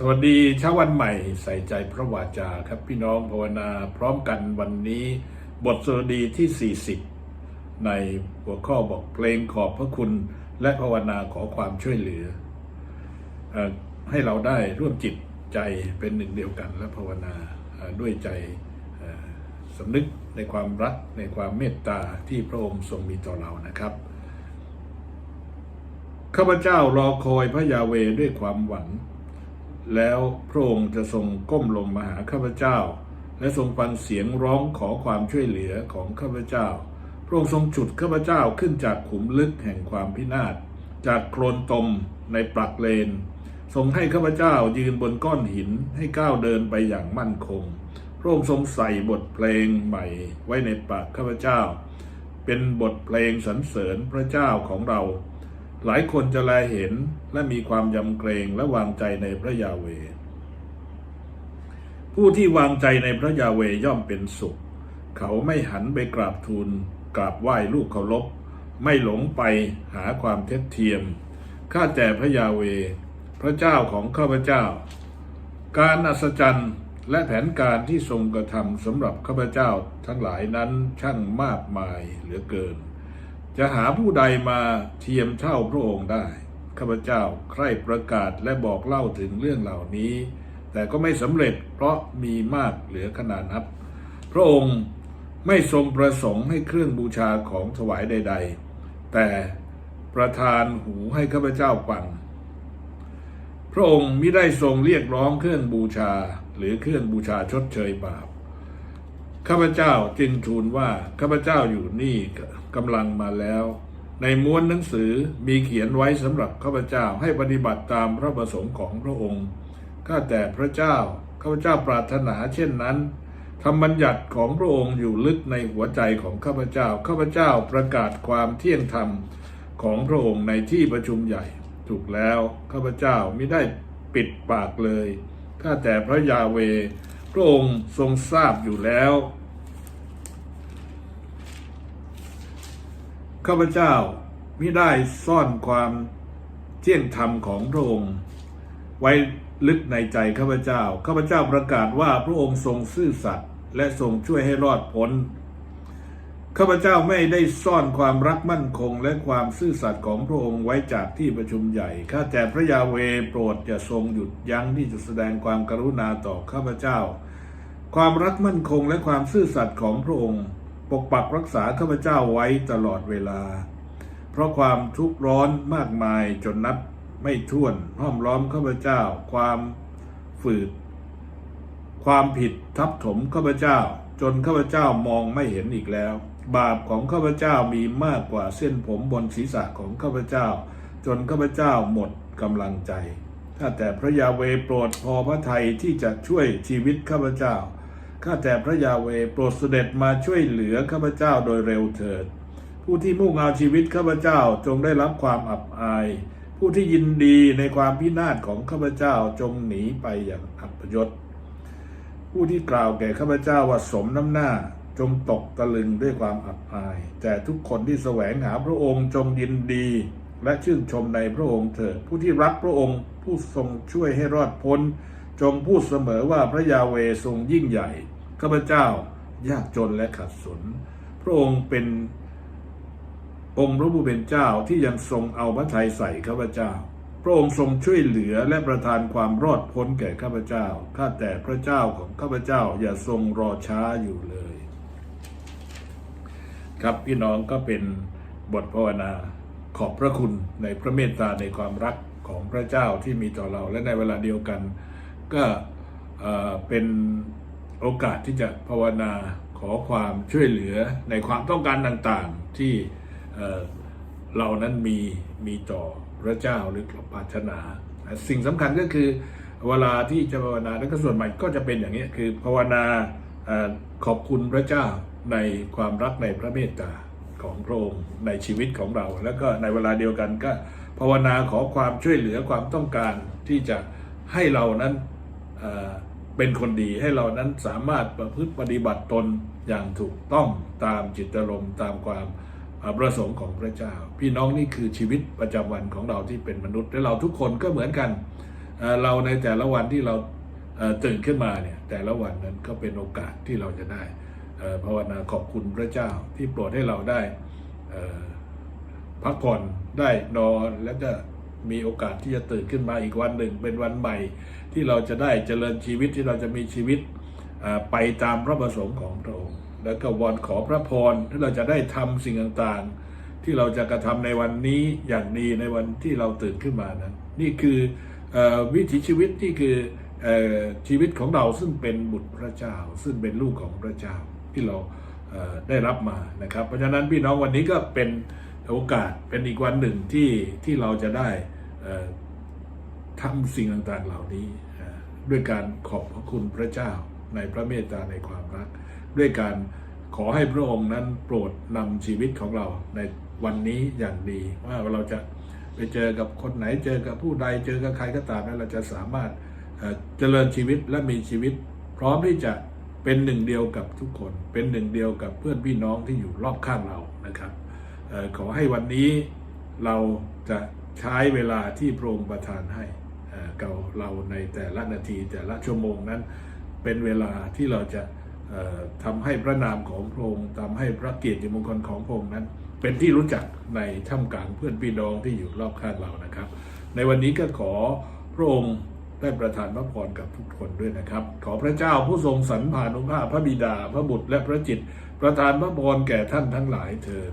สวัสดีเช้าวันใหม่ใส่ใจพระวาจาครับพี่น้องภาวนาพร้อมกันวันนี้ บทสวดีที่ 40 ในหัวข้อบอกเพลงขอบพระคุณและภาวนาขอความช่วยเหลืออให้เราได้ร่วมจิตใจเป็นหนึ่งเดียวกันและภาวนาด้วยใจสำนึกในความรักในความเมตตาที่พระองค์ทรงมีต่อเรานะครับข้าพเจ้ารอคอยพระยาเวด้วยความหวัง แล้วพระองค์จะทรงก้มลงมาหาข้าพเจ้า และทรงฟังเสียงร้องขอความช่วยเหลือของข้าพเจ้า พระองค์ทรงฉุดข้าพเจ้าขึ้นจากขุมลึกแห่งความพินาศ จากโคลนตมในปลักเลน ทรงให้ข้าพเจ้ายืนบนก้อนหินให้ก้าวเดินไปอย่างมั่นคง พระองค์ทรงใส่บทเพลงใหม่ไว้ในปากข้าพเจ้า เป็นบทเพลงสรรเสริญพระเจ้าของเรา หลายคนจะแลเห็นและมีความยำเกรงและวางใจในพระยาเว ผู้ที่วางใจในพระยาเวย่อมเป็นสุข เขาไม่หันไปกราบทูลกราบไหว้ลูกเคารพไม่หลงไปหาความเท็จเทียม ข้าแต่พระยาเว พระเจ้าของข้าพเจ้า การอัศจรรย์และแผนการที่ทรงกระทำสำหรับข้าพเจ้าทั้งหลายนั้นช่างมากมายเหลือเกิน จะหาผู้ใดมาเทียมเท่าพระองค์ได้ ข้าพเจ้าใคร่ประกาศและบอกเล่าถึงเรื่องเหล่านี้ แต่ก็ไม่สำเร็จเพราะมีมากเหลือขนาดนับ พระองค์ไม่ทรงประสงค์ให้เครื่องบูชาของถวายใด ๆ แต่ประทานหูให้ข้าพเจ้าฟัง พระองค์มิได้ทรงเรียกร้องเครื่องบูชาหรือเครื่องบูชาชดเชยบาป ข้าพเจ้าจึงทูลว่าข้าพเจ้าอยู่นี่ กำลังมาแล้ว ในม้วนหนังสือมีเขียนไว้สำหรับข้าพเจ้าให้ปฏิบัติตามพระประสงค์ของพระองค์ข้าแต่พระเจ้าข้าพเจ้าปรารถนาเช่นนั้นธรรมบัญญัติของพระองค์อยู่ลึกในหัวใจของข้าพเจ้า ข้าพเจ้าประกาศความเที่ยงธรรมของพระองค์ในที่ประชุมใหญ่ ถูกแล้วข้าพเจ้าไม่ได้ปิดปากเลย ข้าแต่พระยาเว พระองค์ทรงทราบอยู่แล้ว ข้าพเจ้ามิได้ซ่อนความเที่ยงธรรมของพระองค์ไว้ลึกในใจข้าพเจ้า ข้าพเจ้าประกาศว่าพระองค์ทรงซื่อสัตย์และทรงช่วยให้รอดพ้น ข้าพเจ้าไม่ได้ซ่อนความรักมั่นคงและความซื่อสัตย์ของพระองค์ไว้จากที่ประชุมใหญ่ ข้าแต่พระยาเวโปรดอย่าทรงหยุดยั้งที่จะแสดงความกรุณาต่อข้าพเจ้า ความรักมั่นคงและความซื่อสัตย์ของพระองค์ ปกปักรักษาข้าพเจ้าไว้ตลอดเวลา เพราะความทุกข์ร้อนมากมายจนนับไม่ถ้วนห้อมล้อมข้าพเจ้า ความฝืด ความผิดทับถมข้าพเจ้า จนข้าพเจ้ามองไม่เห็นอีกแล้ว บาปของข้าพเจ้ามีมากกว่าเส้นผมบนศีรษะของข้าพเจ้า จนข้าพเจ้าหมดกำลังใจถ้าแต่พระยาเวโปรดพอพระทัยที่จะช่วยชีวิตข้าพเจ้า ข้าแต่พระยาเวโปรดเสด็จมาช่วยเหลือข้าพเจ้าโดยเร็วเถิด ผู้ที่มุ่งเอาชีวิตข้าพเจ้าจงได้รับความอับอาย ผู้ที่ยินดีในความพินาศของข้าพเจ้าจงหนีไปอย่างอับยศผู้ที่กล่าวแก่ข้าพเจ้าว่าสมน้ำหน้าจงตกตะลึงด้วยความอับอาย แต่ทุกคนที่แสวงหาพระองค์จงยินดี และชื่นชมในพระองค์เถิดผู้ที่รักพระองค์ผู้ทรงช่วยให้รอดพ้น จงพูดเสมอว่าพระยาเวทรงยิ่งใหญ่ ข้าพเจ้ายากจนและขัดสน พระองค์เป็นองค์พระผู้เป็นเจ้าที่ยังทรงเอาพระทัยใส่ข้าพเจ้า พระองค์ทรงช่วยเหลือและประทานความรอดพ้นแก่ข้าพเจ้า ข้าแต่พระเจ้าของข้าพเจ้าอย่าทรงรอช้าอยู่เลย ครับพี่น้องก็เป็นบทภาวนาขอบพระคุณในพระเมตตาในความรักของพระเจ้าที่มีต่อเราและในเวลาเดียวกัน ก็เป็นโอกาสที่จะภาวนาขอความช่วยเหลือในความต้องการต่างๆที่เรานั้นมีมีต่อพระเจ้าหรือปรารถนา สิ่งสำคัญก็คือเวลาที่จะภาวนาแล้วก็ส่วนใหม่ก็จะเป็นอย่างนี้คือภาวนาขอบคุณพระเจ้าในความรักในพระเมตตาของพระองค์ในชีวิตของเรา แล้วก็ในเวลาเดียวกันก็ภาวนาขอความช่วยเหลือความต้องการที่จะให้เรานั้น เป็นคนดีให้เรานั้นสามารถประพฤติปฏิบัติตนอย่างถูกต้องตามจิตอารมณ์ตามความประสงค์ของพระเจ้า พี่น้องนี่คือชีวิตประจำวันของเราที่เป็นมนุษย์และเราทุกคนก็เหมือนกันเเราในแต่ละวันที่เราเตื่นขึ้นมาเนี่ยแต่ละวันนั้นก็เป็นโอกาสที่เราจะได้ภาวนาขอบคุณพระเจ้าที่โปรดให้เราได้พักผ่อนได้นอนแล้วก็ มีโอกาสที่จะตื่นขึ้นมาอีกวันหนึ่ง เป็นวันใหม่ ที่เราจะได้เจริญชีวิตที่เราจะมีชีวิตไปตามพระประสงค์ของพระองค์ แล้วก็วอนขอพระพรที่เราจะได้ทำสิ่งต่างๆ ที่เราจะกระทำในวันนี้อย่างดีในวันที่เราตื่นขึ้นมานั้น นี่คืออวิถีชีวิตที่คือออชีวิตของเราซึ่งเป็นบุตรพระเจ้า ซึ่งเป็นลูกของพระเจ้าที่เราได้รับมานะครับ เพราะฉะนั้นพี่น้องวันนี้ก็เป็น โอกาสเป็นอีกวันหนึ่งที่ที่เราจะได้ทำสิ่งต่างๆเหล่านี้ ด้วยการขอบพระคุณพระเจ้าในพระเมตตาในความรัก ด้วยการขอให้พระองค์นั้นโปรดนำชีวิตของเราในวันนี้อย่างดีว่าเราจะไปเจอกับคนไหนเจอกับผู้ใดเจอกับใครก็ตามนั้นเราจะสามารถเจริญชีวิตและมีชีวิต พร้อมที่จะเป็นหนึ่งเดียวกับทุกคน เป็นหนึ่งเดียวกับเพื่อนพี่น้องที่อยู่รอบข้างเรานะครับ ขอให้วันนี้เราจะใช้เวลาที่พระองค์ประทานให้เอ่อกับเราในแต่ละนาทีแต่ละชั่วโมงนั้น เป็นเวลาที่เราจะเอ่อทำให้พระนามของพระองค์ทำให้พระเกียรติมงคลของพระองค์นั้น เป็นที่รู้จักในท่ามกลางเพื่อนพี่น้องที่อยู่รอบข้างเรานะครับ ในวันนี้ก็ขอพระองค์ได้ประทานพระพรกับทุกคนด้วยนะครับ ขอพระเจ้าผู้ทรงสรรพานุภาพพระบิดา พระบุตรและพระจิต ประทานพระพรแก่ท่านทั้งหลายเถิด